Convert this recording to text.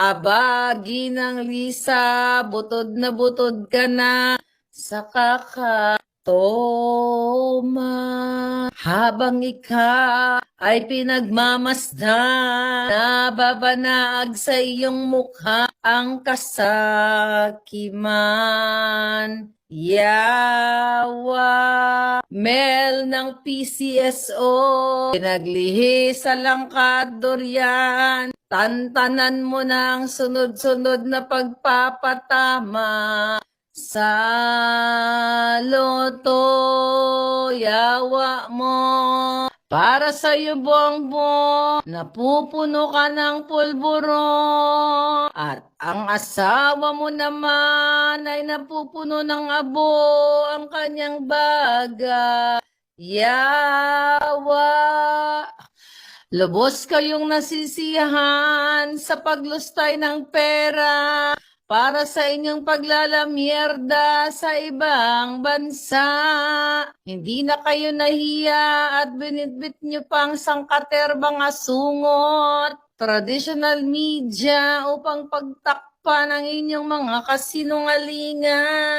Aba, ginang Lisa, butod na butod ka na sa kakatoma. Habang ikaw ay pinagmamasdan, nababanaag sa iyong mukha ang kasakiman. Yawa, Mel ng PCSO, pinaglihi sa langkad Dorian, tantanan mo ng sunod-sunod na pagpapatama sa loto, yawa mo. Para sa iyo, Bongbong, napupuno ka ng pulburo. At ang asawa mo naman ay napupuno ng abo ang kanyang baga. Yawa. Lubos kayong nasisiyahan sa paglustay ng pera para sa inyong paglalamierda sa ibang bansa. Hindi na kayo nahiya at binitbit nyo pang sangkaterbang asungot, traditional media upang pagtakpan ang inyong mga kasinungalingan.